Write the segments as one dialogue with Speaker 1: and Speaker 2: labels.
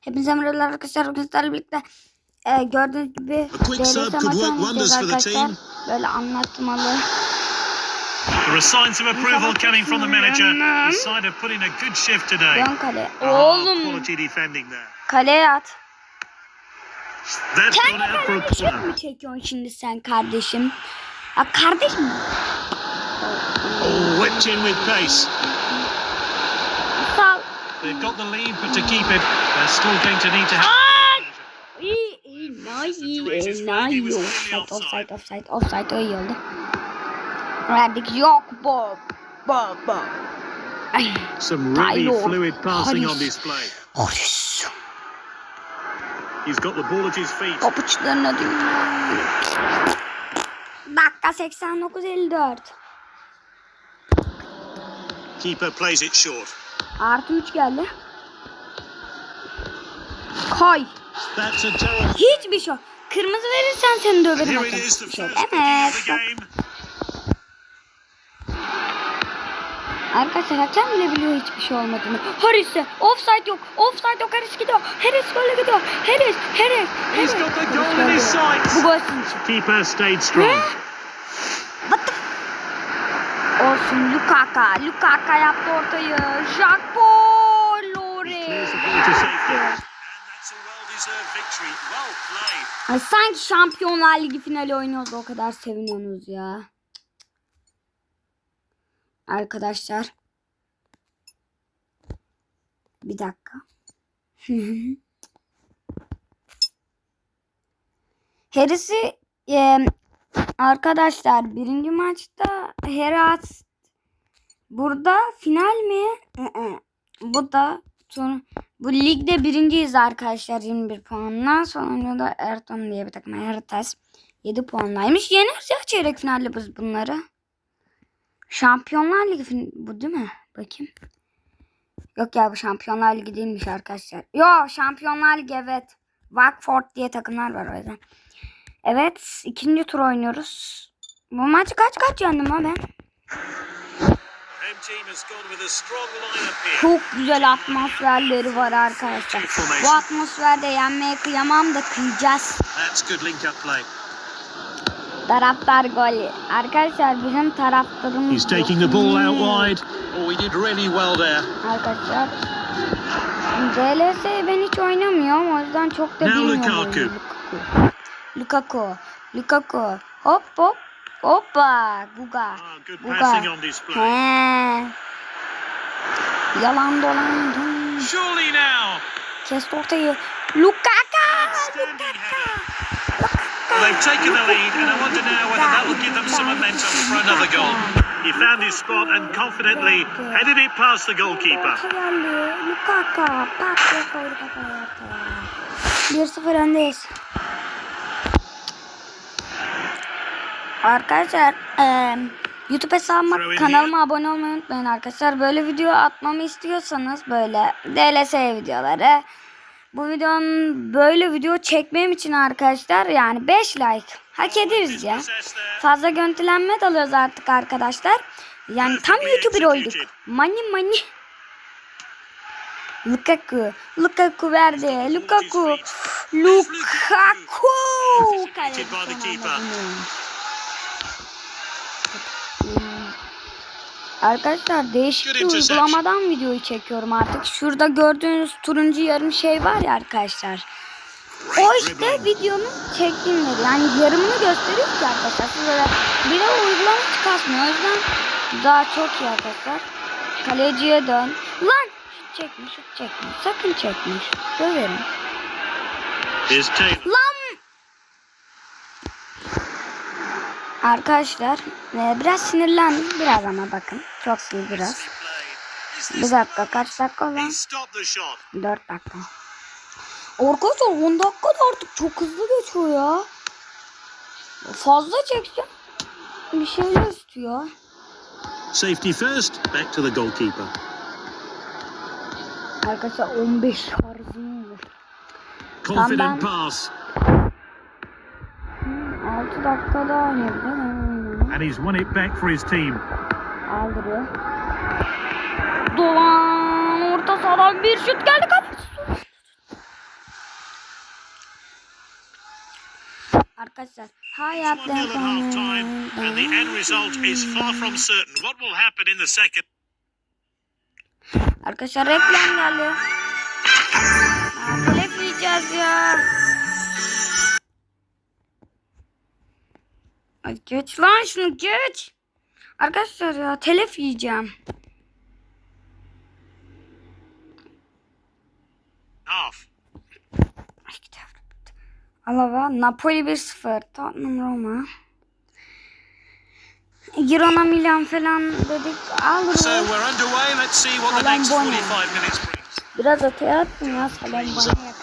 Speaker 1: Hepinize merhabalar arkadaşlar. Bugün sizlerle birlikte e, gördüğünüz gibi
Speaker 2: A quick
Speaker 1: DLS
Speaker 2: serve could
Speaker 1: maçı
Speaker 2: work
Speaker 1: oynayacağız
Speaker 2: the
Speaker 1: arkadaşlar. Böyle anlatmalı.
Speaker 3: There are signs of approval coming from the manager. His side are putting a good shift today.
Speaker 1: Dön kale.
Speaker 3: Ah,
Speaker 1: Oğlum
Speaker 3: quality defending there.
Speaker 1: kaleye at. Kendi kalene şut mu çekiyorsun şimdi sen kardeşim? Ya kardeşim.
Speaker 3: Oh, whipped in with pace. They've got the lead, but to keep it, they're still going to need to have.
Speaker 1: Nice, nice. Offside, offside, offside, offside o iyi oldu. Verdik yok Bob. Bob, Bob. Ay,
Speaker 3: Some really
Speaker 1: Taylor.
Speaker 3: fluid passing on
Speaker 1: Harris.
Speaker 3: display.
Speaker 1: Horis.
Speaker 3: He's got the ball at his feet.
Speaker 1: Papuçlarına dünya. Dakika 89 54.
Speaker 3: Keeper plays it short.
Speaker 1: Artı 3 geldi. Kay. Hiçbir şey. yok. Kırmızı verirsen seni döverim şey
Speaker 3: game.
Speaker 1: Arkadaşlar hakem bile biliyor hiçbir şey olmadığını. Harris'e offside yok. Offside yok. Harris gidiyor. Harris böyle gidiyor. Harris, Harris, Harris. Harris böyle. Bu gol için.
Speaker 3: Keeper stayed strong.
Speaker 1: The Olsun Lukaka. Lukaka yaptı ortayı. Jacques Paul Lore. Ay sanki Şampiyonlar Ligi finali oynuyoruz o kadar seviniyorsunuz ya. Arkadaşlar. Bir dakika. Harris'i e, arkadaşlar birinci maçta Herat burada final mi? Bu da sonra bu ligde birinciyiz arkadaşlar 21 puanla. Sonra da Erton diye bir takım Ertas 7 puanlaymış. Yeneriz ya çeyrek finalde biz bunları. Şampiyonlar Ligi bu değil mi? Bakayım. Yok ya bu Şampiyonlar Ligi değilmiş arkadaşlar. Yo Şampiyonlar Ligi evet. Watford diye takımlar var o yüzden. Evet ikinci tur oynuyoruz. Bu maçı kaç kaç yendim ha? Çok güzel atmosferleri var arkadaşlar. Bu atmosferde yenmeye kıyamam da kıyacağız. Taraftar golü. Arkadaşlar bizim taraftarımız
Speaker 3: He's taking the ball out wide. Oh, he did really well there.
Speaker 1: Arkadaşlar. DLS ben hiç oynamıyorum o yüzden çok da bilmiyorum.
Speaker 3: Lukaku.
Speaker 1: Lukaku. Lukaku. Hop hop. Hoppa. Guga.
Speaker 3: Ah, good
Speaker 1: Guga.
Speaker 3: passing on display.
Speaker 1: He. Yalan dolan.
Speaker 3: now.
Speaker 1: Kesti ortayı. Lukaka.
Speaker 3: Well, they've taken the lead, and I wonder now whether that will give them some momentum for another goal. He found his spot and confidently headed it past the goalkeeper.
Speaker 1: Orta geldi. Arkadaşlar eee YouTube hesabıma kanalıma abone olmayı unutmayın arkadaşlar. Böyle video atmamı istiyorsanız böyle DLS videoları. Bu videonun böyle video çekmem için arkadaşlar yani 5 like hak ederiz ya. Fazla görüntülenme de alıyoruz artık arkadaşlar. Yani tam YouTuber olduk. Money money. Lukaku. Lukaku verdi. Lukaku. Lukaku. Kaleci Arkadaşlar değişik bir uygulamadan videoyu çekiyorum artık. Şurada gördüğünüz turuncu yarım şey var ya arkadaşlar. O işte videonun çektiğim yeri. Yani yarımını gösteriyor ki arkadaşlar. Siz böyle bir de uygulama hiç kasmıyor. O yüzden daha çok iyi arkadaşlar. Kaleciye dön. Lan! Şut çekmiş, şut çekmiş. Sakın çekmiş. Döverim. Lan! Arkadaşlar e, biraz sinirlendim. Biraz ama bakın. Çok değil biraz. Bir dakika kaç dakika lan?
Speaker 3: stopped the shot.
Speaker 1: 4 dakika. Arkadaşlar 10 dakika da artık çok hızlı geçiyor ya. Fazla çekeceğim. Bir şeyler istiyor.
Speaker 3: Safety first. Back to the goalkeeper.
Speaker 1: Arkadaşlar 15 şarjım var.
Speaker 3: Confident
Speaker 1: ben-
Speaker 3: pass.
Speaker 1: 6 dakikada oynadı.
Speaker 3: And he's won it back for his team.
Speaker 1: Aldırıyor. Dolan orta sahadan bir şut geldi kafası. Arkadaşlar
Speaker 3: hayatlar.
Speaker 1: Arkadaşlar reklam geldi. Ne yiyeceğiz ya. Ay geç lan şunu geç. Arkadaşlar ya telef yiyeceğim. Gidiyor. Alava Napoli 1-0. Tottenham Roma. Girona Milan falan dedik. Alırız.
Speaker 3: So we're underway. Let's see what the next
Speaker 1: Salambone.
Speaker 3: 45 minutes brings.
Speaker 1: Biraz öteye attım ya salon bana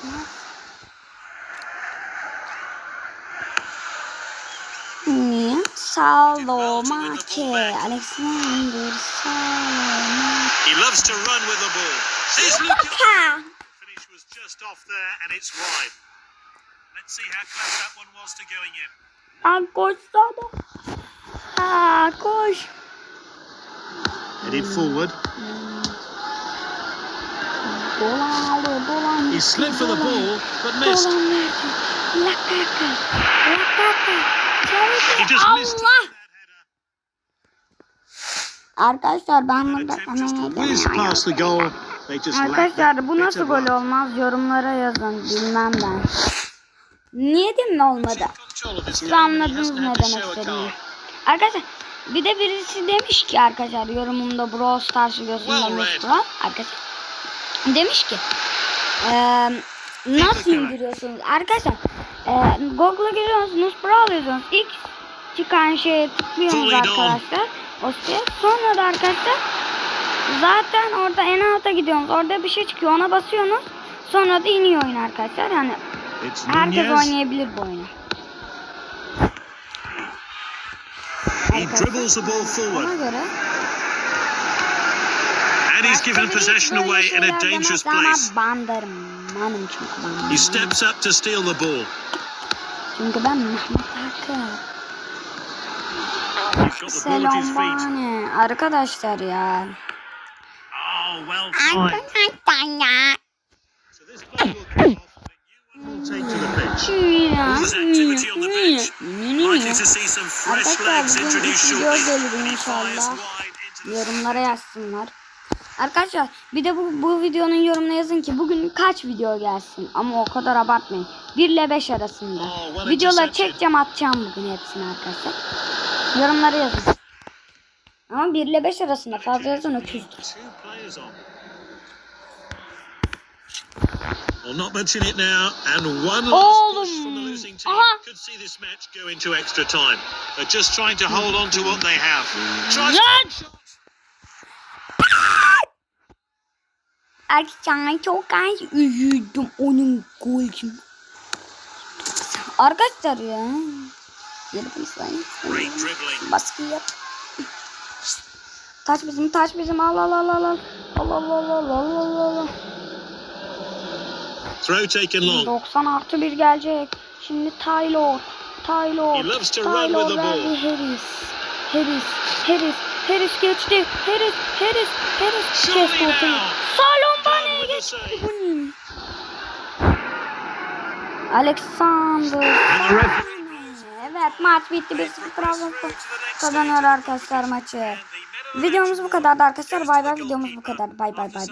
Speaker 1: Salomake. Alexander Salomake.
Speaker 3: He loves to run with the ball. Here's Luka.
Speaker 1: Kaka.
Speaker 3: Finish was just off there, and it's wide. Let's see how close that one was to going in.
Speaker 1: Lan koşsana. Ha koş.
Speaker 3: Headed forward.
Speaker 1: Dolan aldı dolan.
Speaker 3: He slipped for the ball, but missed.
Speaker 1: Allah. Arkadaşlar ben burada
Speaker 3: lacked
Speaker 1: Arkadaşlar bu nasıl gol olmaz yorumlara yazın bilmem ben. Niye mi olmadı? Siz anladınız ne demek istediğimi. Arkadaşlar bir de birisi demiş ki arkadaşlar yorumumda Brawl Stars videosunda. Musbra arkadaşlar demiş ki eee nasıl indiriyorsunuz arkadaşlar eee Google'a giriyorsunuz Brawl yazıyorsunuz. İlk çıkan şeye tıklıyorsunuz arkadaşlar. O siteye sonra da arkadaşlar zaten orada en alta gidiyorsunuz. Orada bir şey çıkıyor ona basıyorsunuz. Sonra da iniyor oyun arkadaşlar. Yani herkes oynayabilir bu oyunu.
Speaker 3: He dribbles the ball forward,
Speaker 1: Ona göre
Speaker 3: and he's given possession away in a dangerous place.
Speaker 1: Bandırmanım çünkü ben.
Speaker 3: He steps up to steal the ball.
Speaker 1: Çünkü ben Mehmet
Speaker 3: his
Speaker 1: Selam bana. Arkadaşlar ya.
Speaker 3: Oh.
Speaker 1: Arkadaşlar ya. Arkadaşlar bugün video gelir inşallah. Yorumlara yazsınlar. Arkadaşlar bir de bu, bu videonun yorumuna yazın ki bugün kaç video gelsin. Ama o kadar abartmayın. 1 ile 5 arasında.
Speaker 3: Oh,
Speaker 1: Videoları çekeceğim atacağım bugün hepsini arkadaşlar. Yorumlara yazın. Ama 1 ile 5 arasında fazla yazın öküzdür.
Speaker 3: Well, not mention it now, and one last
Speaker 1: Oğlum.
Speaker 3: push from the losing team
Speaker 1: Aha.
Speaker 3: could see this match go into extra time. They're just trying to hold on to what they have. Tries
Speaker 1: Lan! Arkadaşlar çok az üzüldüm onun golcüm. Arkadaşlar ya. Yardım sayın.
Speaker 3: great dribbling.
Speaker 1: Baskı yap. Taç bizim taç bizim al al al al al. Al al al al al al al al.
Speaker 3: Throw taken long.
Speaker 1: 90 artı 1 gelecek. Şimdi Taylor. Taylor.
Speaker 3: He loves to run
Speaker 1: Taylor
Speaker 3: with the ball.
Speaker 1: Harris. Harris. Harris. Harris geçti. Harris. Harris. Harris. Kesti ortayı.
Speaker 3: the
Speaker 1: geçti. Bu ne? Alexander. Evet maç bitti. 1-0 Trabzonspor kazanıyor arkadaşlar maçı. Videomuz bu kadardı arkadaşlar. Bay bay videomuz bu kadar. Bay bay bay.